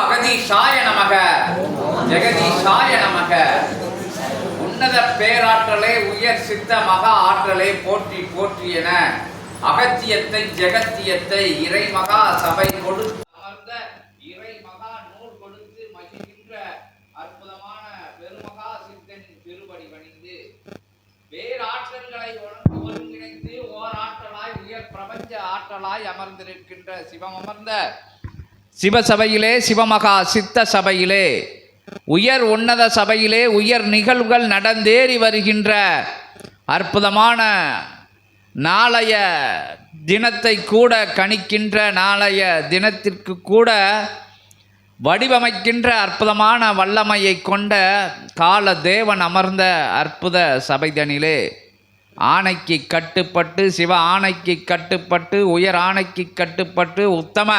அகதீஷாய நமக. ஜெகதீஷாய நமக. உன்னத பேராற்றலை உயர் சித்த மகா ஆற்றலை போற்றி போற்றி என அகத்தியத்தை ஜெகத்தியத்தை இறை மகா சபை கொடுத்து அமர்ந்த இறை மகா நூல் கொடுத்து மகிழ்கின்ற அற்புதமான பெருமகா சித்தனின் திருவடி வணிந்து வேறாற்றல்களை ஒருங்கிணைந்து ஓராற்றலாய் உயர் பிரபஞ்ச ஆற்றலாய் அமர்ந்திருக்கின்ற சிவம் அமர்ந்த சிவசபையிலே சிவமகா சித்த சபையிலே. உயர் உன்னத சபையிலே உயர் நிகழ்வுகள் நடந்தேறி வருகின்ற அற்புதமான நாளைய தினத்தை கூட கணிக்கின்ற நாளைய தினத்திற்கு கூட வடிவமைக்கின்ற அற்புதமான வல்லமையை கொண்ட கால தேவன் அமர்ந்த அற்புத சபைதனிலே. ஆணைக்கு கட்டுப்பட்டு சிவ ஆணைக்கு கட்டுப்பட்டு உயர் ஆணைக்கு கட்டுப்பட்டு உத்தம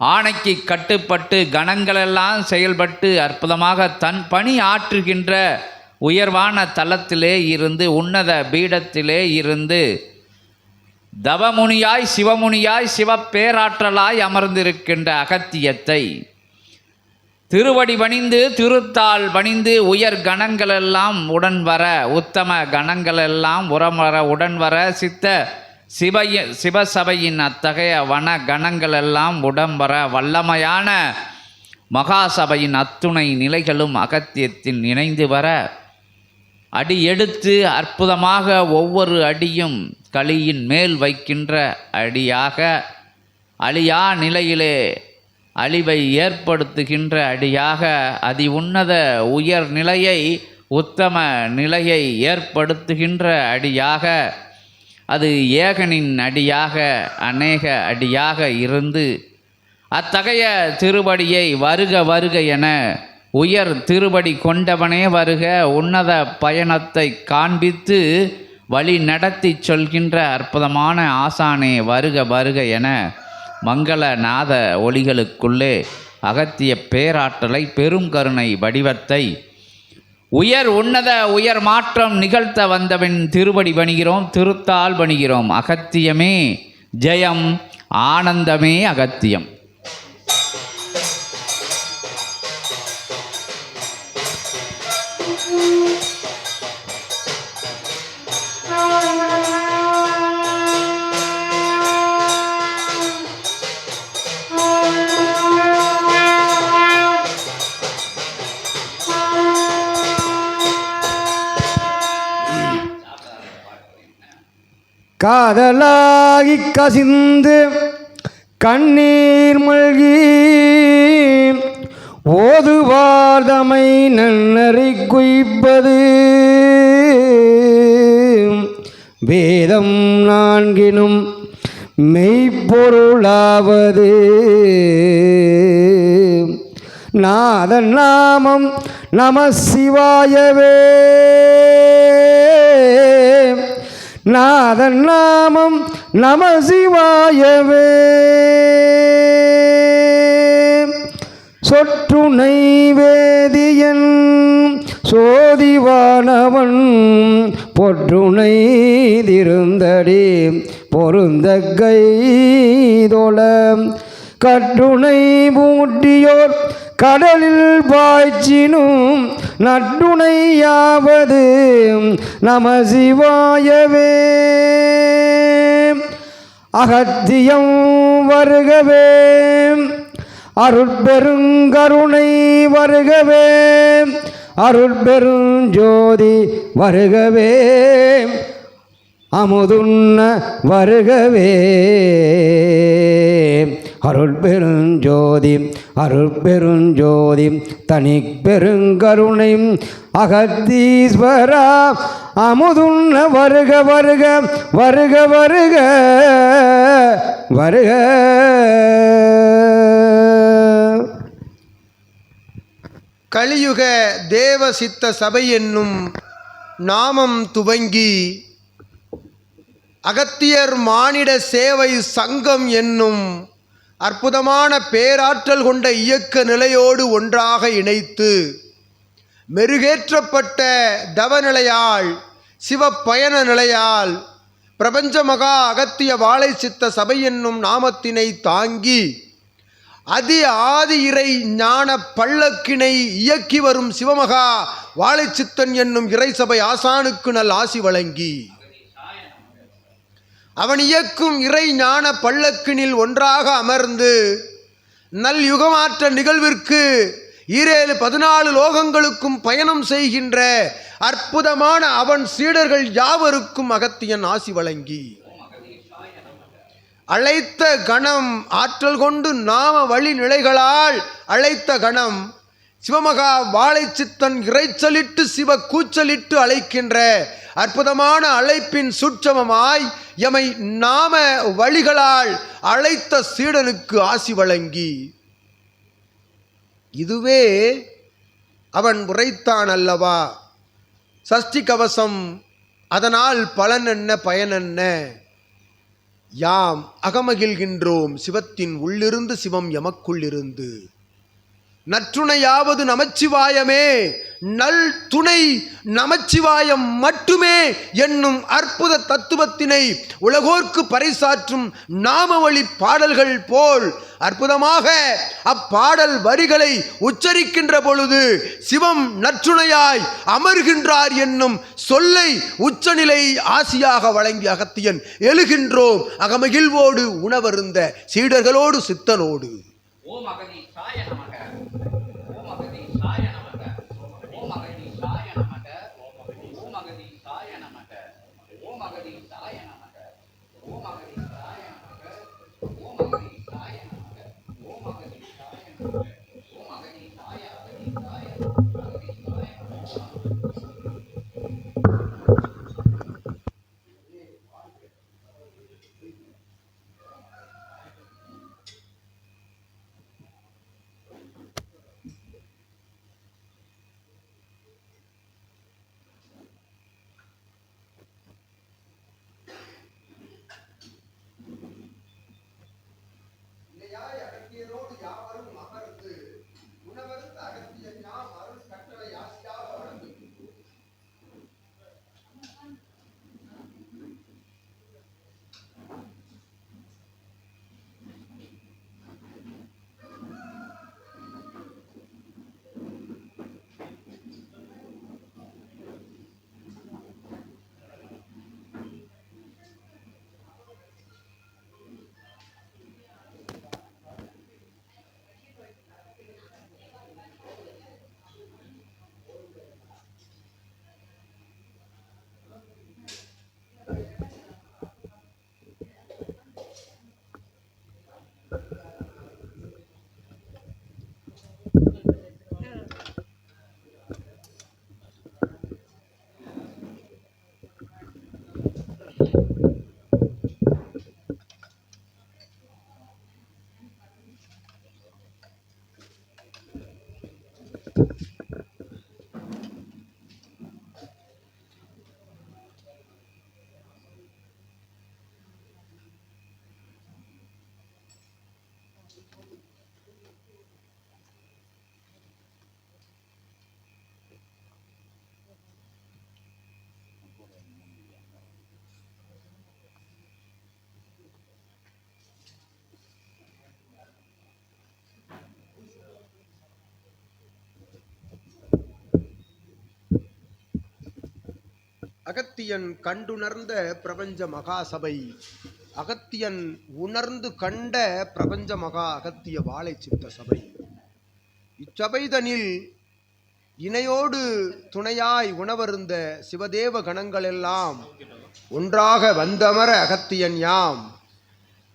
ஆணைக்கு கட்டுப்பட்டு கணங்களெல்லாம் செயல்பட்டு அற்புதமாக தன் பணி ஆற்றுகின்ற உயர்வான தலத்திலே இருந்து உன்னத பீடத்திலே இருந்து தவமுனியாய் சிவமுனியாய் சிவப்பேராற்றலாய் அமர்ந்திருக்கின்ற அகத்தியத்தை திருவடி பணிந்து திருத்தாள் பணிந்து உயர் கணங்களெல்லாம் உடன் வர உத்தம கணங்களெல்லாம் உரம் வர உடன் வர சித்த சிவைய சிவசபையின் அத்தகைய வன கணங்களெல்லாம் எல்லாம் உடம்பர வல்லமையான மகாசபையின் அத்துணை நிலைகளும் அகத்தியத்தில் இணைந்து வர அடி எடுத்து அற்புதமாக ஒவ்வொரு அடியும் களியின் மேல் வைக்கின்ற அடியாக அழியா நிலையிலே அழிவை ஏற்படுத்துகின்ற அடியாக அதி உன்னத உயர் நிலையை உத்தம நிலையை ஏற்படுத்துகின்ற அடியாக அது ஏகனின் அடியாக அநேக அடியாக இருந்து அத்தகைய திருவடியை வருக வருக என உயர் திருவடி கொண்டவனே வருக உன்னத பயணத்தை காண்பித்து வழி நடத்தி சொல்கின்ற அற்புதமான ஆசானே வருக வருக என மங்களநாத ஒளிகளுக்குள்ளே அகத்திய பேராற்றலை பெரும் கருணை வடிவத்தை உயர் உன்னத உயர் மாற்றம் நிகழ்த்த வந்தவன் திருவடி பணிகிறோம் திருத்தால் பணிகிறோம் அகத்தியமே ஜெயம் ஆனந்தமே அகத்தியம். காதலாகி கசிந்து கண்ணீர் மல்கி ஓதுவார்தமை நன்னறி குய்ப்பது. வேதம் நான்கினும் மெய்ப்பொருளாவது. நாதன் நாமம் நம சிவாயவே. நாதன் நாமம் நம சிவாயவே. சொற்றுணை வேதியன் சோதிவானவன் பொற்றுனை திருந்தடி பொருந்த கைதொழ கட்டுணை மூட்டியோர் கடலில் பாய்ச்சினும் நட்டுணையாவது நம சிவாயவே அகத்தியம் வருகவே. அருட்பெருங்கருணை வருகவே. அருட்பெருஞ்சோதி வருகவே. அமுதுண்ண வருகவே. அருள் பெருஞ்சோதி அருட்பெருஞ்சோதி தனி பெருங்கருணை அகத்தீஸ்வரா அமுதுண்ண வருக வருக வருக வருக வருக. கலியுக தேவ சித்த சபை என்னும் நாமம் துவங்கி அகத்தியர் மானிட சேவை சங்கம் என்னும் அற்புதமான பேராற்றல் கொண்ட இயக்க நிலையோடு ஒன்றாக இணைத்து மெருகேற்றப்பட்ட தவநிலையால் சிவப்பயண நிலையால் பிரபஞ்ச மகா அகத்திய வாழை சித்த சபை என்னும் நாமத்தினை தாங்கி அதி ஆதி இறை ஞான பல்லக்கினை இயக்கி வரும் சிவமகா வாழைச்சித்தன் என்னும் இறை சபை ஆசானுக்கு நல் ஆசி வழங்கி. அவன் இயக்கும் இறை ஞான பள்ளக்கினில் ஒன்றாக அமர்ந்து நல் யுகமாற்ற நிகழ்விற்கு ஈரேழு பதினாலு லோகங்களுக்கும் பயணம் செய்கின்ற அற்புதமான அவன் சீடர்கள் யாவருக்கும் அகத்தியன் ஆசி வழங்கி. அழைத்த கணம் ஆற்றல் கொண்டு நாம வழி நிலைகளால் அழைத்த கணம் சிவமகா வாழைச்சித்தன் இறைச்சலிட்டு சிவ கூச்சலிட்டு அழைக்கின்ற அற்புதமான அழைப்பின் சுற்றமமாய் எமை நாம வழிகளால் அழைத்த சீடனுக்கு ஆசி வழங்கி. இதுவே அவன் உரைத்தான் அல்லவா? சஷ்டி கவசம் அதனால் பலன் என்ன பயன் என்ன? யாம் அகமகிழ்கின்றோம் சிவத்தின் உள்ளிருந்து சிவம் எமக்குள்ளிருந்து. நற்றுணையாவது நமச்சிவாயமே நல் துணை நமச்சிவாயம் மட்டுமே என்னும் அற்புத தத்துவத்தினை உலகோர்க்கு பறைசாற்றும் நாமவழி பாடல்கள் போல் அற்புதமாக அப்பாடல் வரிகளை உச்சரிக்கின்ற பொழுது சிவம் நற்றுணையாய் அமர்கின்றார் என்னும் சொல்லை உச்சநிலை ஆசியாக வழங்கி அகத்தியன் எழுகின்றோம். அகமகிழ்வோடு உணவருந்த சீடர்களோடு சித்தனோடு. ஓம் அகதீஷாய அகத்தியன் கண்டுணர்ந்த பிரபஞ்ச மகாசபை. அகத்தியன் உணர்ந்து கண்ட பிரபஞ்ச மகா அகத்திய வாழை சித்த சபை. இச்சபைதனில் இணையோடு துணையாய் உணவருந்த சிவதேவ கணங்களெல்லாம் ஒன்றாக வந்தமர அகத்தியன் யாம்.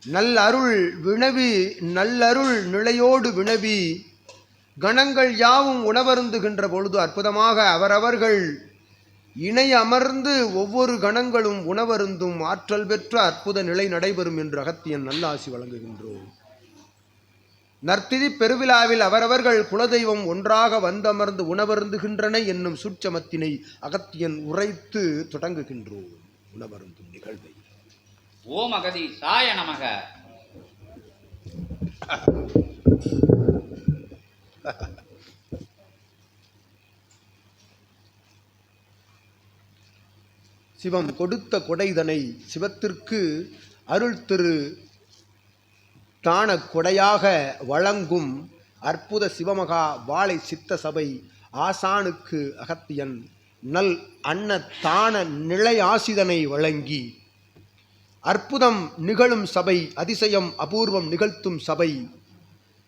நல்லருள் வினவி நல்லருள் நிலையோடு வினவி கணங்கள் யாவும் உணவருந்துகின்ற பொழுது அற்புதமாக அவரவர்கள் இணை அமர்ந்து ஒவ்வொரு கணங்களும் உணவருந்தும் ஆற்றல் பெற்ற அற்புத நிலை நடைபெறும் என்று அகத்தியன் நல்லாசி வழங்குகின்றோம். நர்த்திதி பெருவிழாவில் அவரவர்கள் குலதெய்வம் ஒன்றாக வந்தமர்ந்து உணவருந்துகின்றன என்னும் சூட்சமத்தினை அகத்தியன் உரைத்து தொடங்குகின்றோம். உணவருந்தும் நிகழ்வை. ஓம் அகதீஷாய நமக. சிவம் கொடுத்த கொடைதனை சிவத்திற்கு அருள் திரு தான கொடையாக வழங்கும் அற்புத சிவமகா வாழை சித்த சபை ஆசானுக்கு அகத்தியன். நல் அன்ன தான நிலை ஆசிதனை வழங்கி அற்புதம் நிகழும் சபை அதிசயம் அபூர்வம் நிகழ்த்தும் சபை.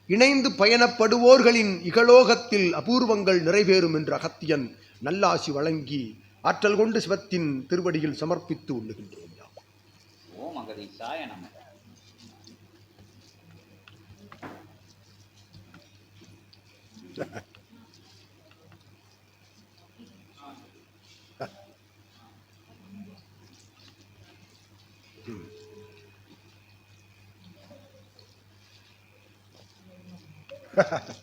இணைந்து பயணப்படுவோர்களின் இகலோகத்தில் அபூர்வங்கள் நிறைவேறும் என்று அகத்தியன் நல்லாசி வழங்கி ஆற்றல் கொண்டு சிவத்தின் திருவடியில் சமர்ப்பித்து உண்ணுகின்றோம் யாம். ஓம் அகதீசாய நமக இந்த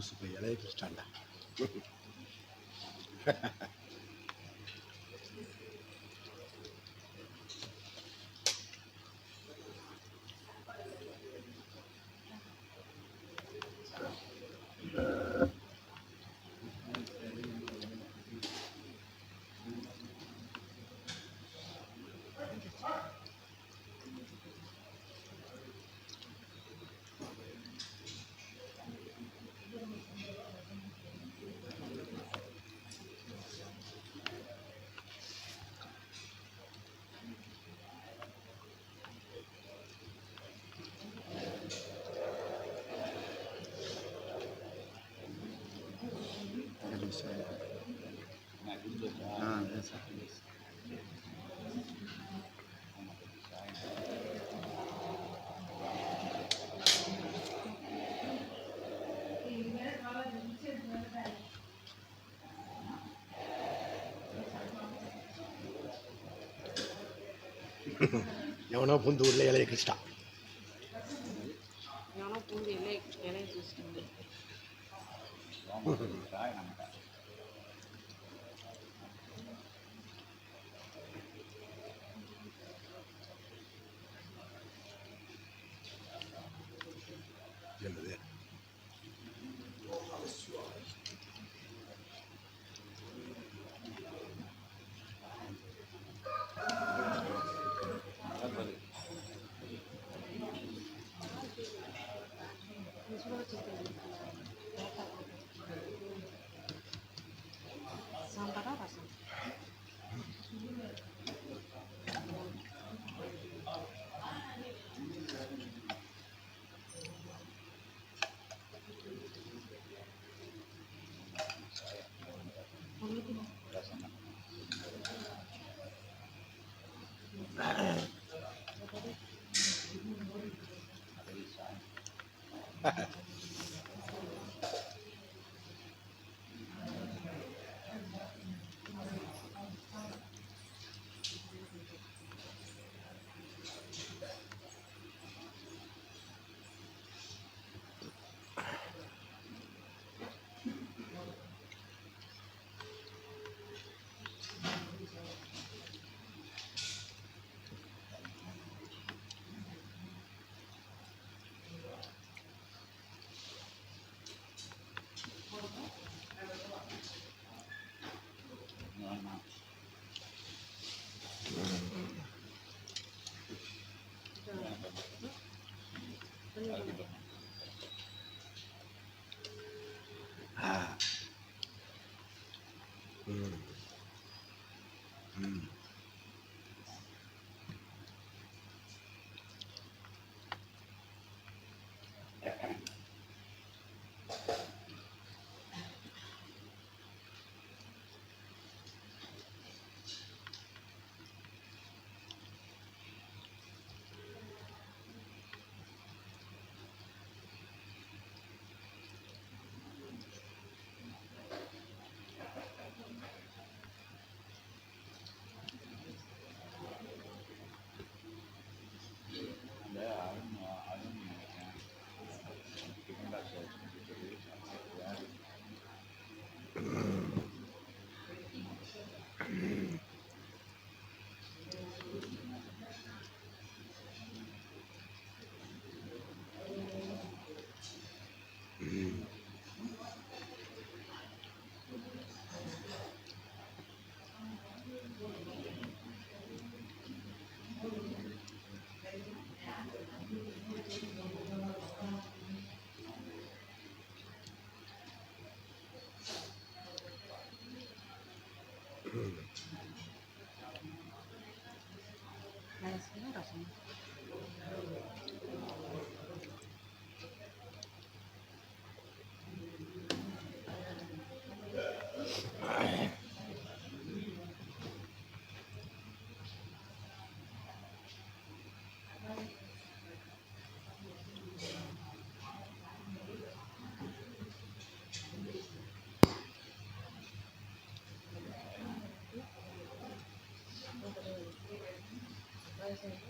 Yusuf ya leta kitanda எவனோ புந்து ஊர்ல இலைய கிறிஸ்டா எவனோ பூந்து இலை இலையை தூசிட்டு Ha ha. 还是用到什么？Gracias.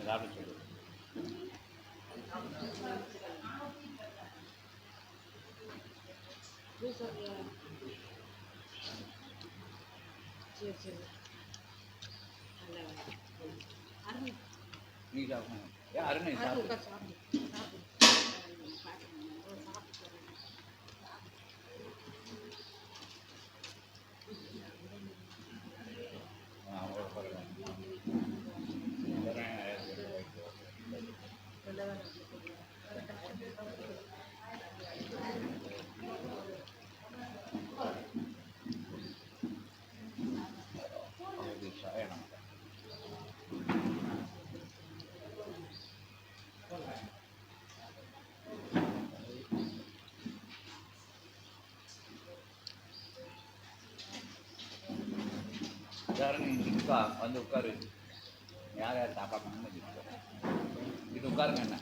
சாப்பிட சொல்லு அருண் நீ சாப்பிடணும் ஏன் அருண் சாப்பிடு? யாரும் நீ இருக்கா வந்து உட்காரு யார் யார் சாப்பாடு இது உட்காருங்க என்ன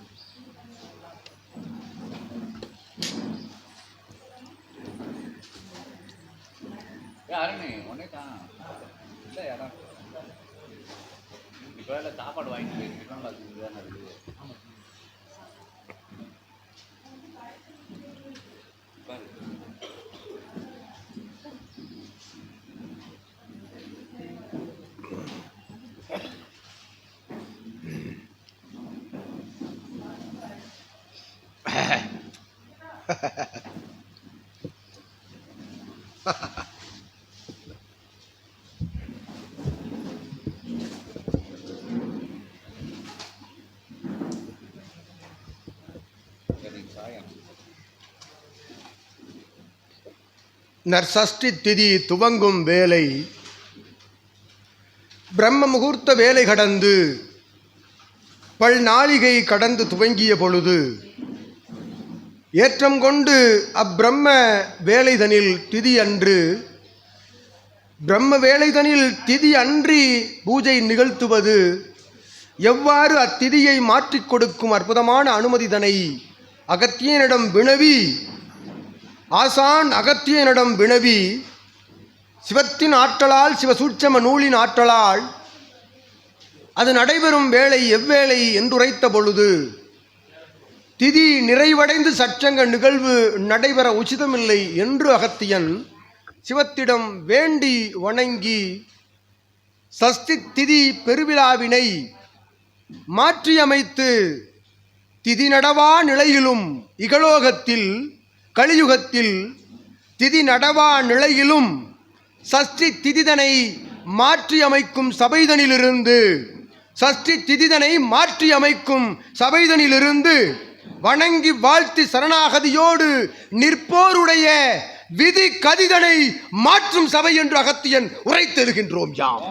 நற்சஷ்டி திதி துவங்கும் வேலை பிரம்ம முகூர்த்த வேலை கடந்து பல் நாளிகை கடந்து துவங்கிய பொழுது ஏற்றம் கொண்டு அப்பிரம்ம வேலைதனில் திதி அன்று பிரம்ம வேலைதனில் திதி அன்றி பூஜை நிகழ்த்துவது எவ்வாறு அத்திதியை மாற்றிக் கொடுக்கும் அற்புதமான அனுமதிதனை அகத்தியனிடம் வினவி ஆசான் அகத்தியனிடம் வினவி சிவத்தின் ஆற்றலால் சிவசூட்சம நூலின் ஆற்றலால் அது நடைபெறும் வேளை எவ்வேளை என்றுரைத்த பொழுது திதி நிறைவடைந்து சச்சங்க நிகழ்வு நடைபெற உச்சிதமில்லை என்று அகத்தியன் சிவத்திடம் வேண்டி வணங்கி சஷ்டி திதி பெருவிழாவினை மாற்றியமைத்து திதி நடவா நிலையிலும் இகலோகத்தில் கலியுகத்தில் திதி நடவா நிலையிலும் சஷ்டி திதிதனை மாற்றி அமைக்கும் சபைதனிலிருந்து சஷ்டி திதிதனை மாற்றி அமைக்கும் சபைதனிலிருந்து வணங்கி வாழ்த்தி சரணாகதியோடு நிற்போருடைய விதி கதிதனை மாற்றும் சபை என்று அகத்தியன் உரைத்தெழுகின்றோம் யாம்.